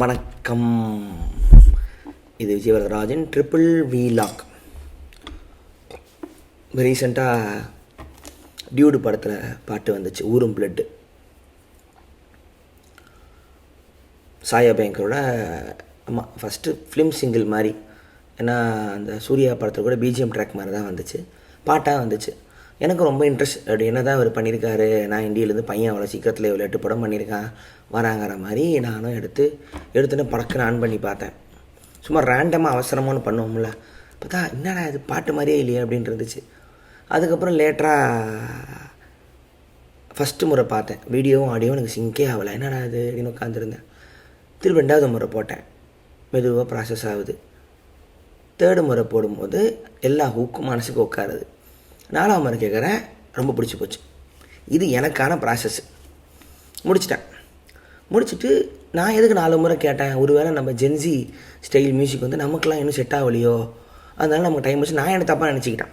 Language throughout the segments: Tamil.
வணக்கம். இது விஜயவரதராஜன் ட்ரிபிள் வி லாக் ரீசெண்டாக டியூடு படத்தில் பாட்டு வந்துச்சு ஊரும் பிளட்டு சாயா பேங்கரோட ஆமாம் ஃபஸ்ட்டு ஃபிலிம் சிங்கிள் மாதிரி. ஏன்னா அந்த சூர்யா படத்தில் கூட பிஜிஎம் ட்ராக் மாதிரி தான் வந்துச்சு. பாட்டாக வந்துச்சு. எனக்கு ரொம்ப இன்ட்ரெஸ்ட் அப்படி என்ன தான் அவர் பண்ணியிருக்காரு நான் இந்தியிலேருந்து பையன் அவ்வளோ சீக்கிரத்தில் இவ்வளோ எட்டு படம் பண்ணியிருக்கான் வராங்கிற மாதிரி நானும் எடுத்து எடுத்துன்னு படக்குன்னு ஆன் பண்ணி பார்த்தேன். சும்மா ரேண்டமாக அவசரமானு பண்ணுவோம்ல. பார்த்தா என்னடா இது பாட்டு மாதிரியே இல்லையே அப்படின்னு இருந்துச்சு. அதுக்கப்புறம் லேட்டராக ஃபஸ்ட்டு முறை பார்த்தேன். வீடியோவும் ஆடியோவும் எனக்கு சிங்கே ஆகலை. என்னடா இது? அப்படின்னு உட்காந்துருந்தேன் திரும்ப ரெண்டாவது முறை போட்டேன். மெதுவாக ப்ராசஸ் ஆகுது. தேர்டு முறை போடும்போது எல்லா ஹூக்கும் மனசுக்கு உட்காருது. நாலாம் முறை கேட்குறேன் ரொம்ப பிடிச்சி போச்சு. இது எனக்கான ப்ராசஸ் முடிச்சிட்டேன். முடிச்சுட்டு நான் எதுக்கு நாலு முறை கேட்டேன்? ஒருவேளை நம்ம ஜென்சி ஸ்டைல் மியூசிக் வந்து நமக்கெலாம் இன்னும் செட் ஆகலையோ? அதனால நமக்கு டைம் வச்சு நான் என்ன தப்பாக நினச்சிக்கிட்டேன்?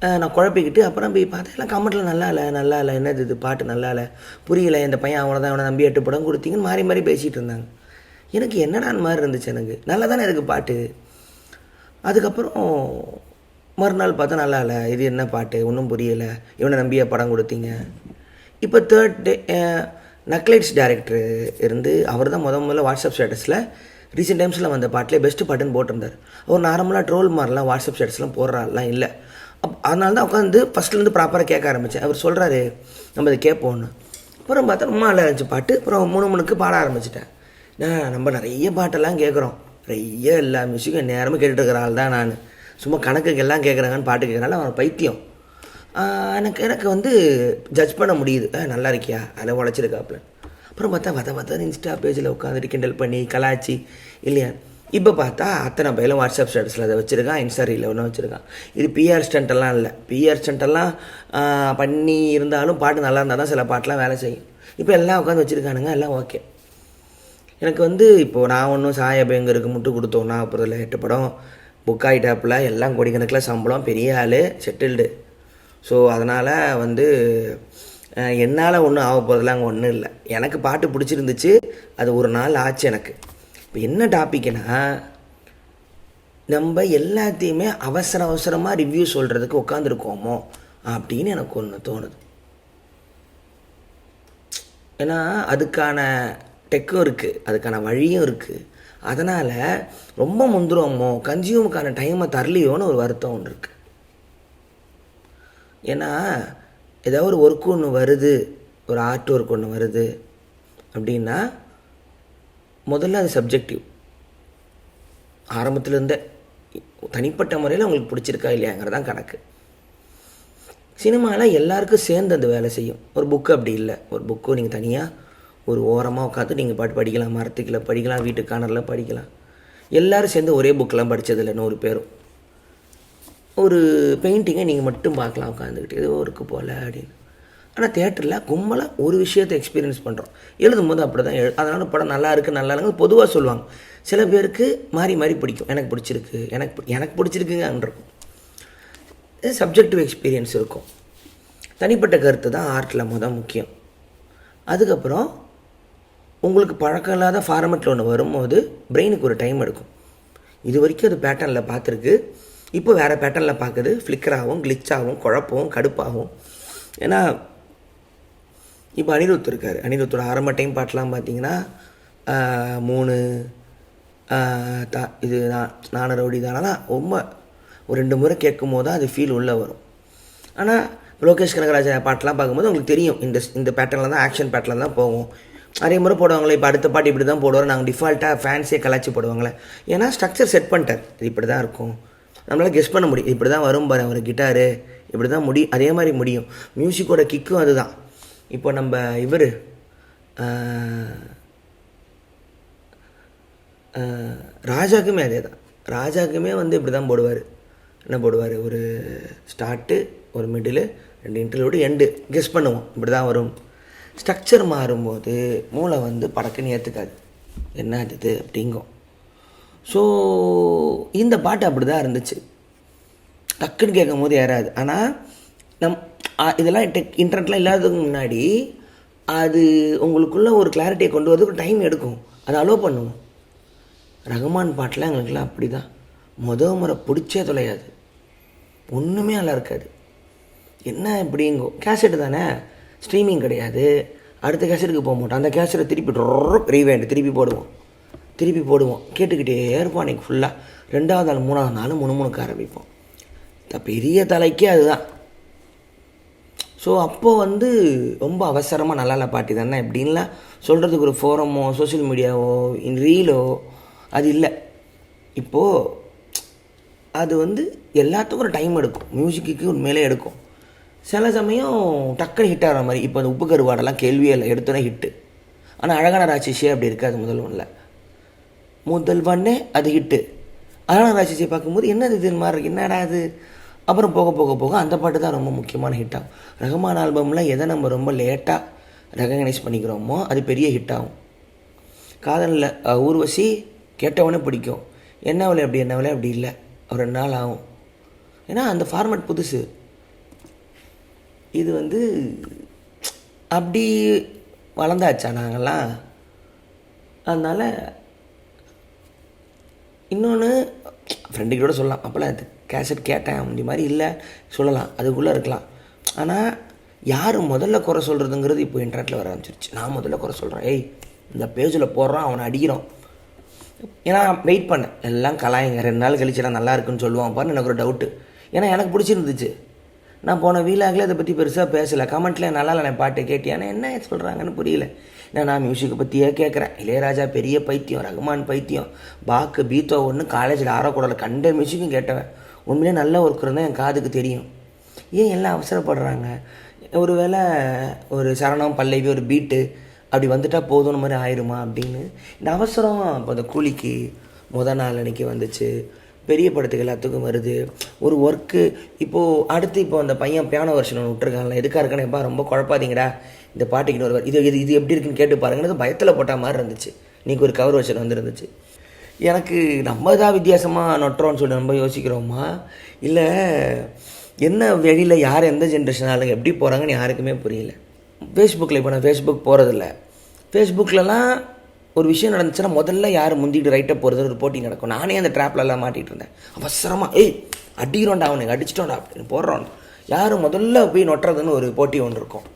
நான் குழப்பிக்கிட்டு அப்புறம் போய் பார்த்தேன் எல்லாம் கமெண்ட்டில் நல்லா இல்லை நல்லா இல்லை. என்னது இது? பாட்டு நல்லா இல்லை. புரியல. இந்த பையன் அவனை தான் அவனை நம்பி எட்டு படம் கொடுத்தீங்கன்னு மாறி மாறி பேசிகிட்டு இருந்தாங்க. எனக்கு என்னடான் மாதிரி இருந்துச்சு எனக்கு. நல்லா தானே இருக்குது பாட்டு. அதுக்கப்புறம் மறுநாள் பார்த்தா நல்லா இல்லை. இது என்ன பாட்டு? ஒன்றும் புரியலை. இவனை நம்பிய படம் கொடுத்தீங்க. இப்போ தேர்ட் டே நக்லைட்ஸ் டேரக்டர் இருந்து அவர் தான் முத முதல்ல வாட்ஸ்அப் ஸ்டேட்டஸில் ரீசெண்ட் டைம்ஸில் வந்த பாட்டிலே பெஸ்ட்டு பாட்டுன்னு போட்டிருந்தார். அவர் நார்மலாக ட்ரோல் மாதிரிலாம் வாட்ஸ்அப் ஸ்டேட்டஸ்லாம் போடுறாலாம் இல்லை. அப் அதனால தான் உட்காந்து ஃபஸ்ட்லேருந்து ப்ராப்பராக கேட்க ஆரம்பித்தேன் அவர் சொல்கிறாரு நம்ம இதை கேட்போன்னு அப்புறம் பார்த்தா ரொம்ப நல்லா இருந்துச்சு பாட்டு. அப்புறம் மூணு மணிக்கு பாட ஆரம்பிச்சிட்டேன். நான் நம்ம நிறைய பாட்டெல்லாம் கேட்குறோம். நிறைய எல்லா மியூசிக்கும் நேரமும் கேட்டுட்டு இருக்கிற ஆள் தான் நான். சும்மா கணக்குக்கு எல்லாம் கேட்குறாங்கன்னு பாட்டு கேட்குறனால அவன் பைத்தியம். எனக்கு எனக்கு வந்து ஜட்ஜ் பண்ண முடியுது. ஆ, நல்லா இருக்கியா? அதில் உழைச்சிருக்காப்புல. அப்புறம் பார்த்தா வத வத இன்ஸ்டா பேஜில் உட்காந்துட்டு கிண்டல் பண்ணி கலாச்சி இல்லையா? இப்போ பார்த்தா அத்தனை பயிலும் வாட்ஸ்அப் ஸ்டேட்டஸில் அதை வச்சுருக்கான் இன்ஸ்டா ரீலில் ஒன்று வச்சுருக்கான். இது பிஆர் ஸ்டண்ட்டெல்லாம் இல்லை. பிஆர் ஸ்டண்ட்டெல்லாம் பண்ணி இருந்தாலும் பாட்டு நல்லா இருந்தால் தான் சில பாட்டெலாம் வேலை செய்யும். இப்போ எல்லாம் உட்காந்து வச்சுருக்கானுங்க எல்லாம் ஓகே. எனக்கு வந்து இப்போது நான் ஒன்றும் சாயபேங்கருக்கு முட்டு கொடுத்தோன்னா அப்புறம் எட்டு படம் புக் ஆகிட்டாப்புல எல்லாம் கோடிக்கணக்கில் சம்பளம் பெரிய ஆள் செட்டில்டு ஸோ அதனால் வந்து என்னால் ஒன்றும் ஆக போகிறதுலாம் அங்கே ஒன்றும் இல்லை. எனக்கு பாட்டு பிடிச்சிருந்துச்சு அது ஒரு நாள் ஆச்சு எனக்கு. இப்போ என்ன டாப்பிக்னா நம்ம எல்லாத்தையுமே அவசர அவசரமாக ரிவ்யூ சொல்கிறதுக்கு உட்காந்துருக்கோமோ அப்படின்னு எனக்கு ஒன்று தோணுது. ஏன்னா அதுக்கான டெக்கும் இருக்குது அதுக்கான வழியும் இருக்குது அதனால் ரொம்ப முந்துருவோமோ கன்சியூமுக்கான டைமை தரலையோன்னு ஒரு வருத்தம் ஒன்று இருக்குது ஏன்னா ஏதாவது ஒரு ஒர்க் ஒன்று வருது ஒரு ஆர்ட் ஒர்க் ஒன்று வருது அப்படின்னா முதல்ல அது சப்ஜெக்டிவ் ஆரம்பத்துலேருந்தே தனிப்பட்ட முறையில் உங்களுக்கு பிடிச்சிருக்கா இல்லையாங்கிறது தான் கணக்கு. சினிமாவில் எல்லாருக்கும் சேர்ந்து அந்த வேலை செய்யும். ஒரு புக்கு அப்படி இல்லை. ஒரு புக்கு நீங்கள் தனியாக ஒரு ஓரமாக உட்காந்து நீங்கள் பாட்டு படிக்கலாம் மரத்துக்கில் படிக்கலாம் வீட்டு கானரில் படிக்கலாம். எல்லோரும் சேர்ந்து ஒரே புக்கெலாம் படித்ததில்ல நூறு பேரும். ஒரு பெயிண்டிங்கை நீங்கள் மட்டும் பார்க்கலாம் உட்காந்துக்கிட்டு ஏதோ ஒர்க்கு போல் அப்படின்னு. ஆனால் தேட்டரில் கும்பலாக ஒரு விஷயத்தை எக்ஸ்பீரியன்ஸ் பண்ணுறோம் எழுதும் போது அப்படி தான் எழு அதனால் படம் நல்லா இருக்குது நல்லா இல்லைங்க பொதுவாக சொல்லுவாங்க. சில பேருக்கு மாறி மாறி பிடிக்கும். எனக்கு பிடிச்சிருக்கு எனக்கு எனக்கு பிடிச்சிருக்குங்கன்றிருக்கும் சப்ஜெக்டிவ் எக்ஸ்பீரியன்ஸ் இருக்கும். தனிப்பட்ட கருத்து தான் ஆர்ட்டில் மொதல் முக்கியம். அதுக்கப்புறம் உங்களுக்கு பழக்கம் இல்லாத ஃபார்மெட்டில் ஒன்று வரும்போது பிரெயினுக்கு ஒரு டைம் எடுக்கும். இது வரைக்கும் அது பேட்டர்னில் பார்த்துருக்கு. இப்போ வேறு பேட்டர்னில் பார்க்குது. ஃப்ளிக்கராகவும் கிளிச்சாகவும் குழப்பவும் கடுப்பாகவும் ஏன்னா இப்போ அனிருத் இருக்கார். அனிருத்தோட ஆரம்ப டைம் பாட்டெலாம் பார்த்தீங்கன்னா மூணு தா இது நான் நானு ரவுடி தானா? ரொம்ப ஒரு ரெண்டு முறை கேட்கும் போது தான் அது ஃபீல் உள்ளே வரும். ஆனால் லோகேஷ் கனகராஜ பாட்டெலாம் பார்க்கும்போது உங்களுக்கு தெரியும். இந்த இந்த பேட்டர்னில் தான் ஆக்ஷன் பேட்டர்னில் தான் போகும். அதே முறை போடுவாங்களே இப்போ அடுத்த பாட்டு இப்படி தான் போடுவார் நாங்கள் டிஃபால்ட்டாக ஃபேன்ஸே கலாச்சி போடுவாங்களே. ஏன்னா ஸ்ட்ரக்சர் செட் பண்ணிட்டார். இது இப்படி தான் இருக்கும். நம்மளால் கெஸ் பண்ண முடியும். இப்படி தான் வரும் பாரு ஒரு கிட்டாரு இப்படி தான் முடி அதே மாதிரி முடியும். மியூசிக்கோட கிக்கும் அதுதான். இப்போ நம்ம இவர் ராஜாக்குமே அதே தான் ராஜாக்குமே வந்து இப்படி தான் போடுவார். என்ன போடுவார்? ஒரு ஸ்டார்ட்டு ஒரு மிடிலு ரெண்டு இன்டர்வியூடு எண்டு கெஸ் பண்ணுவோம். இப்படி தான் வரும். ஸ்ட்ரக்சர் மாறும்போது மூளை வந்து படக்குன்னு ஏற்றுக்காது என்ன இது அப்படிங்கும். ஸோ இந்த பாட்டு அப்படி தான் இருந்துச்சு. டக்குன்னு கேட்கும் போது ஏறாது. ஆனால் நம் இதெல்லாம் டெக் இன்டர்நெட்லாம் இல்லாததுக்கு முன்னாடி அது உங்களுக்குள்ளே ஒரு கிளாரிட்டியை கொண்டு வரதுக்கு டைம் எடுக்கும். அதை அலோவ் பண்ணுவோம். ரகுமான் பாட்டெலாம் எங்களுக்குலாம் அப்படி தான் முத முறை பிடிச்சே தொலையாது. ஒன்றுமே நல்லா இருக்காது. என்ன இப்படிங்கோ. கேசட்டு தானே? ஸ்ட்ரீமிங் கிடையாது. அடுத்த கேசட்டுக்கு போக மாட்டோம். அந்த கேசட்டை திருப்பி ரீவேண்டு திருப்பி போடுவோம். திருப்பி போடுவோம். கேட்டுக்கிட்டே இருப்போம் அன்றைக்கி ஃபுல்லாக ரெண்டாவது நாள் மூணாவது நாள் முணுமுணுக்க ஆரம்பிப்போம். த பெரிய தலைக்கே அதுதான். ஸோ அப்போது வந்து ரொம்ப அவசரமாக நல்லா இல்லை பாட்டி தானே இப்படின்லாம் சொல்கிறதுக்கு ஒரு ஃபோரமோ சோஷியல் மீடியாவோ ரீலோ அது இல்லை. இப்போது அது வந்து எல்லாத்துக்கும் ஒரு டைம் எடுக்கும். மியூசிக்கு உண்மையிலே எடுக்கும். சில சமயம் டக்குனு ஹிட் ஆகிற மாதிரி. இப்போ அந்த உப்பு கருவாடெல்லாம் கேள்வியே இல்லை. எடுத்தோன்னே ஹிட்டு ஆனால் அழகான ராட்சசியே அப்படி இருக்காது முதல் ஒன்றில் முதல் பண்ணே அது ஹிட்டு அழகான ராட்சசியை பார்க்கும்போது என்னது இது மாதிரி? இருக்குது என்னடா அது அப்புறம் போக போக போக அந்த பாட்டு தான் ரொம்ப முக்கியமான ஹிட் ஆகும். ரஹ்மான் ஆல்பமில் எதை நம்ம ரொம்ப லேட்டாக ரெகக்னைஸ் பண்ணிக்கிறோமோ அது பெரிய ஹிட் ஆகும். காதலில் ஊர்வசி கேட்டவனே பிடிக்கும். என்ன விலை அப்படி என்ன விலை அப்படி இல்லை. ஒரு ரெண்டு நாள் ஆகும். ஏன்னா அந்த ஃபார்மேட் புதுசு. இது வந்து அப்படி வளர்ந்தாச்சா நாங்கள்லாம்? அதனால் இன்னொன்று ஃப்ரெண்டுக்கிட்ட கூட சொல்லலாம். அப்போல்லாம் இது கேசட் கேட்டேன் அப்படி மாதிரி இல்லை. சொல்லலாம். அதுக்குள்ளே இருக்கலாம். ஆனால் யார் முதல்ல குறை சொல்கிறதுங்கிறது இப்போ இன்டர்நெட்டில் வர ஆரம்பிச்சிருச்சு. நான் முதல்ல குறை சொல்கிறேன் ஏய் இந்த பேஜில் போடுறான் அவனை அடிக்கிறோம் ஏன்னா வெயிட் பண்ணேன் எல்லாம் கலாயங்க. ரெண்டு நாள் கழிச்சு நான் நல்லா இருக்குன்னு சொல்லுவான் பாருன்னு எனக்கு ஒரு டவுட்டு ஏன்னா எனக்கு பிடிச்சிருந்துச்சு. நான் போன வீலாகில் இதை பற்றி பெருசாக பேசலை. கமெண்ட்ல நல்லா இல்லை பாட்டு கேட்டியானே என்ன சொல்கிறாங்கன்னு புரியல. ஏன்னா நான் மியூசிக்கை பற்றியே கேட்குறேன். இளையராஜா பெரிய பைத்தியம் ரகுமான் பைத்தியம் பாக்கு பீத்தோ ஒன்று காலேஜில் ஆறக்கூடாது கண்ட மியூசிக்கும் கேட்டவன். உண்மையிலே நல்ல ஒர்க்கர் தான் என் காதுக்கு தெரியும். ஏன் எல்லாம் அவசரப்படுறாங்க? ஒருவேளை ஒரு சரணம் பல்லவி ஒரு பீட்டு அப்படி வந்துட்டால் போதும்னு மாதிரி ஆயிருமா அப்படின்னு. இந்த அவசரம் இப்போ அந்த கூலிக்கு முத நாள் அன்னைக்கு வந்துச்சு. பெரிய படத்துக்கு எல்லாத்துக்கும் வருது. ஒரு ஒர்க்கு இப்போது அடுத்து இப்போ அந்த பையன் பியானோ வருஷன் ஒன்று விட்டுருக்காங்கல்ல எதுக்காக இருக்கானே எப்பா ரொம்ப குழப்பாதீங்கடா. இந்த பாட்டுக்கு ஒரு இது இது இது எப்படி இருக்குன்னு கேட்டு பாருங்கன்னு பயத்தில் போட்ட மாதிரி இருந்துச்சு. இன்றைக்கி ஒரு கவர் வருஷன் வந்துருந்துச்சு. எனக்கு நம்ம தான் வித்தியாசமாக நட்டுறோம்னு சொல்லி நம்ம யோசிக்கிறோமா? இல்லை என்ன வெளியில் யார் எந்த ஜென்ரேஷன் ஆளுங்க எப்படி போகிறாங்கன்னு யாருக்குமே புரியல. ஃபேஸ்புக்கில் இப்போ நான் ஃபேஸ்புக் போகிறதில்ல ஃபேஸ்புக்கிலலாம் ஒரு விஷயம் நடந்துச்சுன்னா முதல்ல யார் முந்திட்டு ரைட்டாக போகிறது ஒரு போட்டி நடக்கும். நானே அந்த ட்ராப்லலாம் மாட்டிகிட்டு இருந்தேன். அவசரமாக ஏய் அடிக்கிறோண்டா அவனுக்கு அடிச்சிட்டோண்டா அப்படின்னு போடுறோம். யார் முதல்ல போய் நொட்டுறதுன்னு ஒரு போட்டி ஒன்று இருக்கும்.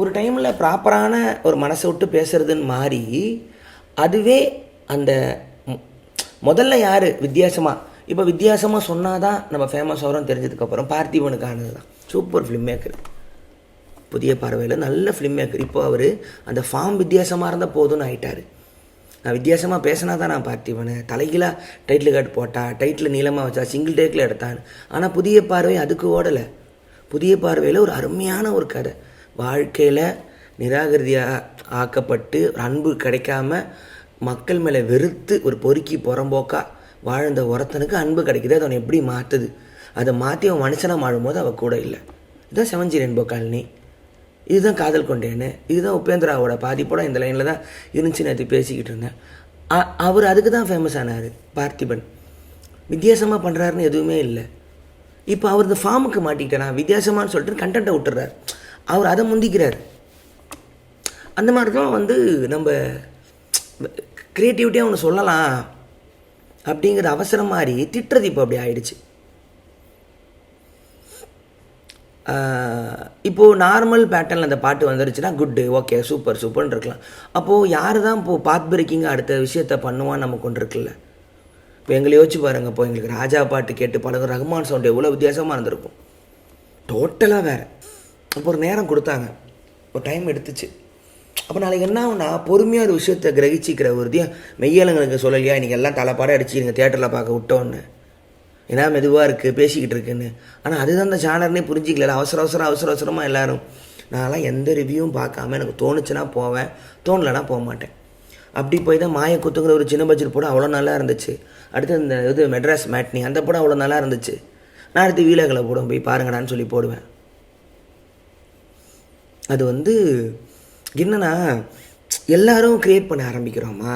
ஒரு டைமில் ப்ராப்பரான ஒரு மனசை விட்டு பேசுறதுன்னு மாறி அதுவே அந்த முதல்ல யார் வித்தியாசமாக இப்போ வித்தியாசமாக சொன்னால் தான் நம்ம ஃபேமஸ் ஆகிறோம் தெரிஞ்சதுக்கப்புறம் பார்த்திபனுக்கானது தான் சூப்பர் ஃபிலிம் மேக்கர் புதிய பார்வையில் நல்ல ஃபிலிம் மேக்கர் இப்போ அவர் அந்த ஃபார்ம் வித்தியாசமாக இருந்தால் போதும்னு ஆகிட்டார் நான் வித்தியாசமாக பேசினா தான் நான் பார்த்திபனு தலைகீழாக டைட்டில் கார்டு போட்டா டைட்டில் நீளமாக வச்சா சிங்கிள் டேக்கில் எடுத்தான். ஆனால் புதிய பார்வை அதுக்கு ஓடலை. புதிய பார்வையில் ஒரு அருமையான ஒரு கதை. வாழ்க்கையில் நிராகிருதியாக ஆக்கப்பட்டு ஒரு அன்பு கிடைக்காம மக்கள் மேலே வெறுத்து ஒரு பொறுக்கி புறம்போக்கா வாழ்ந்த ஒருத்தனுக்கு அன்பு கிடைக்குது. அதை அவனை எப்படி மாற்றுது அதை மாற்றி அவன் மனுஷனாக வாழும்போது அவள் கூட இல்லை. இதுதான் செவன்ஜி ரெயின்போ காலனி. இதுதான் காதல் கொண்டேன்னு இதுதான் உபேந்திராவோட பாதிப்போட இந்த லைனில் தான் இருந்துச்சு நேற்று பேசிக்கிட்டு இருந்தேன். அ- அவர் அதுக்கு தான் ஃபேமஸ் ஆனார் பார்த்திபன். வித்தியாசமாக பண்ணுறாருன்னு எதுவுமே இல்லை. இப்போ அவர் இந்த ஃபார்முக்கு மாட்டிக்கிட்டேனா வித்தியாசமான்னு சொல்லிட்டு கண்டென்ட்டை விட்டுறாரு. அவர் அதை முந்திக்கிறார். அந்த மாதிரி தான் வந்து நம்ம க்ரியேட்டிவிட்டியாக ஒன்று சொல்லலாம் அப்படிங்கிற அவசரம் மாதிரி திட்டுறது இப்போ அப்படி ஆயிடுச்சு. இப்போது நார்மல் பேட்டர்னில் அந்த பாட்டு வந்துருச்சுன்னா குட்டு ஓகே சூப்பர் சூப்பர்னு இருக்கலாம். அப்போது யார் தான் இப்போது பாத் பிரேக்கிங் அடுத்த விஷயத்த பண்ணுவான்னு நமக்கு ஒன்று இருக்குல்ல இப்போ எங்களை யோசிச்சு பாருங்க இப்போ எங்களுக்கு ராஜா பாட்டு கேட்டு பழகும் ரகுமான் சவுண்ட் எவ்வளோ வித்தியாசமாக இருந்திருக்கும். டோட்டலாக வேறு. அப்போ ஒரு நேரம் கொடுத்தாங்க. ஒரு டைம் எடுத்துச்சு. அப்போ நாளைக்கு என்ன ஆகுனா பொறுமையாக ஒரு விஷயத்தை கிரகிச்சிக்கிற ஒரு இதையும் மெய்யாளுங்களுக்கு சொல்லலையா? இன்றைக்கி எல்லாம் தலைப்பாடாக அடிச்சு நீங்கள் தேட்டரில் பார்க்க விட்டோன்னு. ஏன்னா மெதுவாக இருக்குது பேசிக்கிட்டு இருக்குன்னு. ஆனால் அதுதான் அந்த சேனல்னே புரிஞ்சிக்கல. அவசர அவசரம் அவசர அவசரமாக எல்லாரும். நான்லாம் எந்த ரிவ்யூவும் பார்க்காம எனக்கு தோணுச்சுன்னா போவேன். தோணலைன்னா போக மாட்டேன். அப்படி போய் தான் மாய குத்துங்கிற ஒரு சின்ன பட்ஜெட் படம் அவ்வளோ நல்லா இருந்துச்சு. அடுத்து இந்த இது மெட்ராஸ் மேட்னி அந்த படம் அவ்வளோ நல்லா இருந்துச்சு. நான் அடுத்து வீலகளை போடுவேன். போய் பாருங்கடான்னு சொல்லி போடுவேன். அது வந்து என்னன்னா எல்லாரும் க்ரியேட் பண்ண ஆரம்பிக்கிறோமா?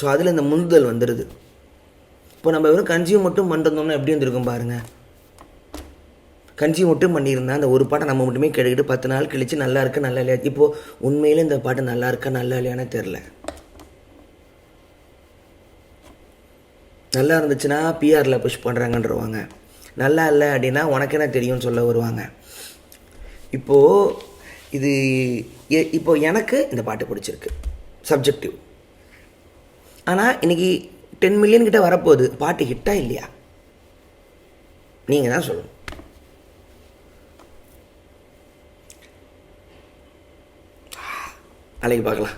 ஸோ அதில் இந்த முந்துதல் வந்துடுது இப்போ நம்ம வெறும் கன்சியூம் மட்டும் பண்ணிருந்தோம்னா எப்படி வந்திருக்கும் பாருங்க? கன்சியூம் மட்டும் பண்ணியிருந்தா அந்த ஒரு பாட்டை நம்ம மட்டுமே கேட்டுக்கிட்டு பத்து நாள் கழிச்சு நல்லா இருக்கு நல்லா இல்லையா? இப்போது உண்மையிலே இந்த பாட்டு நல்லா இருக்கா நல்லா இல்லையானே தெரில நல்லா இருந்துச்சுன்னா பிஆரில் புஷ் பண்ணுறாங்கன்றவாங்க நல்லா இல்லை அப்படின்னா உனக்கு என்ன தெரியும்னு சொல்ல வருவாங்க. இப்போது இது எ- இப்போ எனக்கு இந்த பாட்டு பிடிச்சிருக்கு. சப்ஜெக்டிவ் ஆனால் இன்றைக்கி டென் மில்லியன் கிட்ட வரப்போகுது. பாட்டு ஹிட்டா இல்லையா? நீங்கள் தான் சொல்லணும். நாளைக்கு பார்க்கலாம்.